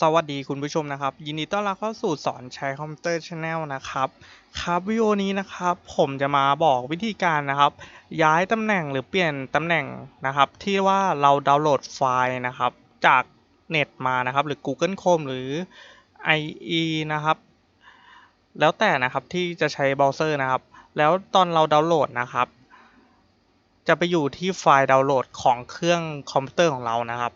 สวัสดีคุณผู้ชมนะครับ ยินดีต้อนรับเข้าสู่สอนใช้คอมพิวเตอร์ชาแนลนะครับ ครับวิดีโอนี้นะครับ ผมจะมาบอกวิธีการนะครับ ย้ายตำแหน่งหรือเปลี่ยนตำแหน่งนะครับ ที่ว่าเราดาวน์โหลดไฟล์นะครับ จากเน็ตมานะครับ หรือ Google Chrome หรือ IE นะครับ แล้วแต่นะครับที่จะใช้เบราว์เซอร์นะครับ แล้วตอนเราดาวน์โหลดนะครับ จะไปอยู่ที่ไฟล์ดาวน์โหลดของเครื่องคอมพิวเตอร์ของเรานะครับ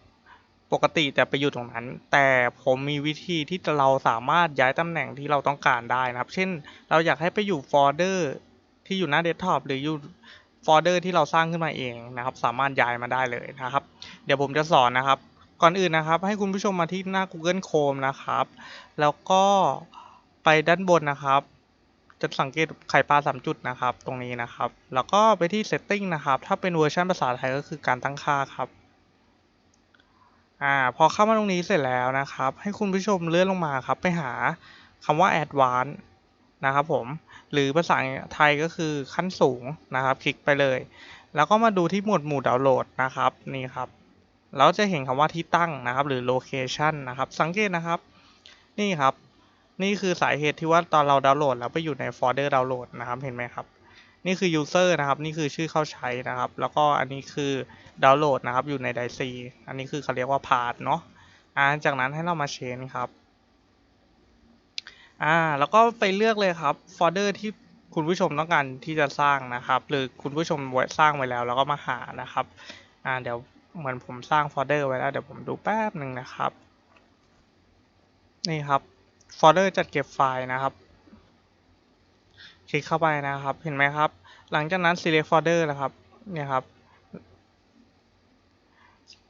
ปกติจะไปอยู่ตรงนั้น แต่ผมมีวิธีที่เราสามารถย้ายตำแหน่งที่เราต้องการได้นะครับ เช่น เราอยากให้ไปอยู่โฟลเดอร์ที่อยู่หน้าเดสก์ท็อปหรืออยู่โฟลเดอร์ที่เราสร้างขึ้นมาเองนะครับ สามารถย้ายมาได้เลยนะครับ เดี๋ยวผมจะสอนนะครับ ก่อนอื่นนะครับ ให้คุณผู้ชมมาที่หน้า Google Chrome นะครับ แล้วก็ไปด้านบนนะครับจะสังเกตไข่ปลาสามจุดนะครับ ตรงนี้นะครับ แล้วก็ไปที่ Setting นะครับ ถ้าเป็นเวอร์ชันภาษาไทยก็คือการตั้งค่าครับ อ่าพอเข้ามาตรงนี้เสร็จแล้วนะครับ ให้คุณผู้ชมเลื่อนลงมาครับไปหาคำว่า Advanced นะครับผมหรือภาษาไทยก็คือขั้นสูงนะครับ คลิกไปเลย แล้วก็มาดูที่หมวดหมู่ดาวน์โหลดนะครับนี่ครับแล้วจะเห็นคำว่าที่ตั้งนะครับ หรือ location นะครับ สังเกตนะครับ นี่ครับ นี่คือสาเหตุที่ว่าตอนเราดาวน์โหลดแล้วไปอยู่ในโฟลเดอร์ดาวน์โหลดนะครับเห็นไหมครับ นี่คือ user นะครับนี่คือชื่อเข้าใช้นะครับ แล้วก็อันนี้คือดาวน์โหลดนะครับอยู่ในไดซีอันนี้คือเขาเรียกว่าพา t เนาะอ่าจากนั้นให้เรามาเชนครับอ่าแล้วก็ไปเลือกเลยครับโฟลเดอร์ที่คุณผู้ชมต้องการที่จะสร้างนะครับ หรือคุณผู้ชมสร้างไว้แล้วแล้วก็มาหานะครับอ่าเดี๋ยวเหมือนผมสร้างโฟลเดอร์ไว้แล้วเดี๋ยวผมดูแป๊บหนึ่งนะครับ นี่ครับ โฟลเดอร์จัดเก็บไฟล์นะครับ คลิกเข้าไปนะครับ เห็นไหมครับ หลังจากนั้น select folder นะครับ เนี่ยครับ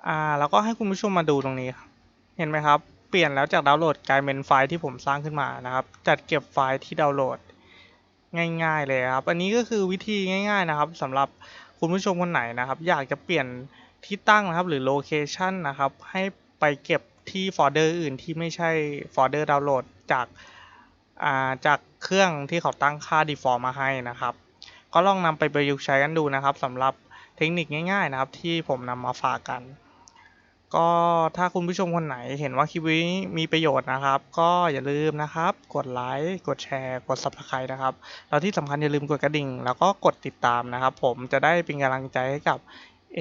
อ่า แล้วก็ให้คุณผู้ชมมาดูตรงนี้ เห็นไหมครับ เปลี่ยนแล้วจากดาวน์โหลดกลายเป็นไฟล์ที่ผมสร้างขึ้นมานะครับ จัดเก็บไฟล์ที่ดาวน์โหลดง่ายๆเลยครับ อันนี้ก็คือวิธีง่าย ๆนะครับสำหรับคุณผู้ชมคนไหนนะครับ อยากจะเปลี่ยนที่ตั้งนะครับ หรือโลเคชันนะครับ ให้ไปเก็บ ที่โฟลเดอร์อื่นที่ไม่ใช่โฟลเดอร์ดาวน์โหลดจากาจากเครื่องที่เขาตั้งค่า default มาให้นะครับ ก็ลองนำไปประยุกต์ใช้กันดูนะครับสำหรับเทคนิคง่ายๆนะครับ ที่ผมนำมาฝากกัน ก็ถ้าคุณผู้ชมคนไหนเห็นว่าคลิปนี้มีประโยชน์นะครับ ก็อย่าลืมนะครับ กดไลค์กดแชร์กด subscribe นะครับแล้วที่สำคัญอย่าลืมกดกระดิ่ง แล้วก็กดติดตามนะครับ ผมจะได้เป็นกำลังใจให้กับ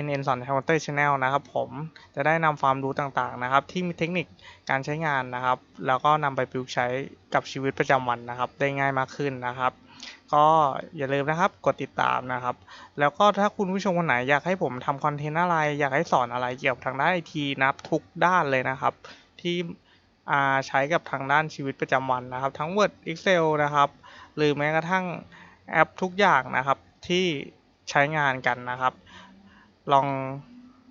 NN สอนคอมพิวเตอร์ชาแนลนะครับผมจะได้นำความรู้ต่างๆนะครับ ที่มีเทคนิคการใช้งานนะครับ แล้วก็นำไปประยุกต์ใช้กับชีวิตประจำวันนะครับ ได้ง่ายมากขึ้นนะครับ ก็อย่าลืมนะครับกดติดตามนะครับ แล้วก็ถ้าคุณผู้ชมคนไหนอยากให้ผมทำคอนเทนต์อะไร อยากให้สอนอะไรเกี่ยวกับทางด้านไอทีนับทุกด้านเลยนะครับ ที่ใช้กับทางด้านชีวิตประจำวันนะครับ ทั้ง Word Excel นะครับ หรือแม้กระทั่งแอปทุกอย่างนะครับที่ใช้งานกันนะครับ ลอง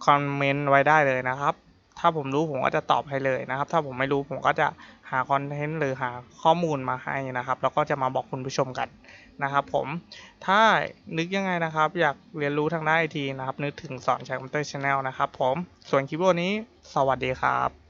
คอมเมนต์ไว้ได้เลยนะครับ ถ้าผมรู้ผมก็จะตอบให้เลยนะครับ ถ้าผมไม่รู้ผมก็จะหาคอนเทนต์หรือหาข้อมูลมาให้นะครับ แล้วก็จะมาบอกคุณผู้ชมกันนะครับ ผมถ้านึกยังไงนะครับ อยากเรียนรู้ทางด้านไอทีนะครับ นึกถึงสอนใช้คอมพิวเตอร์ชาแนลนะครับ ผมส่วนคลิปวิดีโอนี้สวัสดีครับ